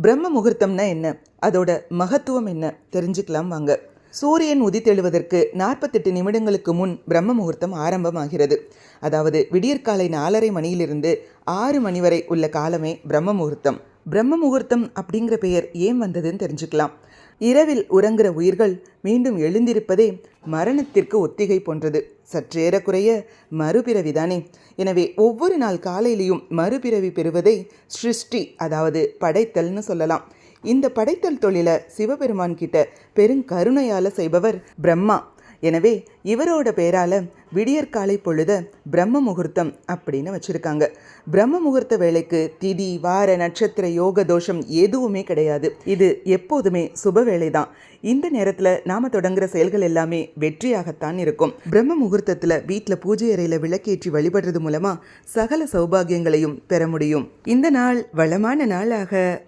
பிரம்ம முகூர்த்தம்னா என்ன? அதோட மகத்துவம் என்ன? தெரிஞ்சுக்கலாம் வாங்க. சூரியன் உதித்தெழுவதற்கு நாற்பத்தெட்டு நிமிடங்களுக்கு முன் பிரம்ம முகூர்த்தம் ஆரம்பமாகிறது. அதாவது விடியற்காலை நாலரை மணியிலிருந்து ஆறு மணி வரை உள்ள காலமே பிரம்ம முகூர்த்தம். பிரம்ம முகூர்த்தம் அப்படிங்கிற பெயர் ஏன் வந்ததுன்னு தெரிஞ்சுக்கலாம். இரவில் உறங்குற உயிர்கள் மீண்டும் எழுந்திருப்பதே மரணத்திற்கு ஒத்திகை போன்றது. சற்றேறக்குறைய மறுபிறவிதானே. எனவே ஒவ்வொரு நாள் காலையிலையும் மறுபிறவி பெறுவதை சிருஷ்டி அதாவது படைத்தல்னு சொல்லலாம். இந்த படைத்தல் தொழிலை சிவபெருமான் கிட்ட பெருங்கருணையால் செய்பவர் பிரம்மா. எனவே இவரோட பேரால விடியற்காலை பொழுத பிரம்ம முகூர்த்தம் அப்படின்னு வச்சுருக்காங்க. பிரம்ம முகூர்த்த வேலைக்கு திதி வார நட்சத்திர யோக தோஷம் எதுவுமே கிடையாது. இது எப்போதுமே சுப வேலை தான் இந்த நேரத்தில் நாம் தொடங்குற செயல்கள் எல்லாமே வெற்றியாகத்தான் இருக்கும். பிரம்ம முகூர்த்தத்தில் வீட்டில் பூஜை அறையில் விளக்கேற்றி வழிபடுறது மூலமாக சகல சௌபாகியங்களையும் பெற முடியும். இந்த நாள் வளமான நாளாக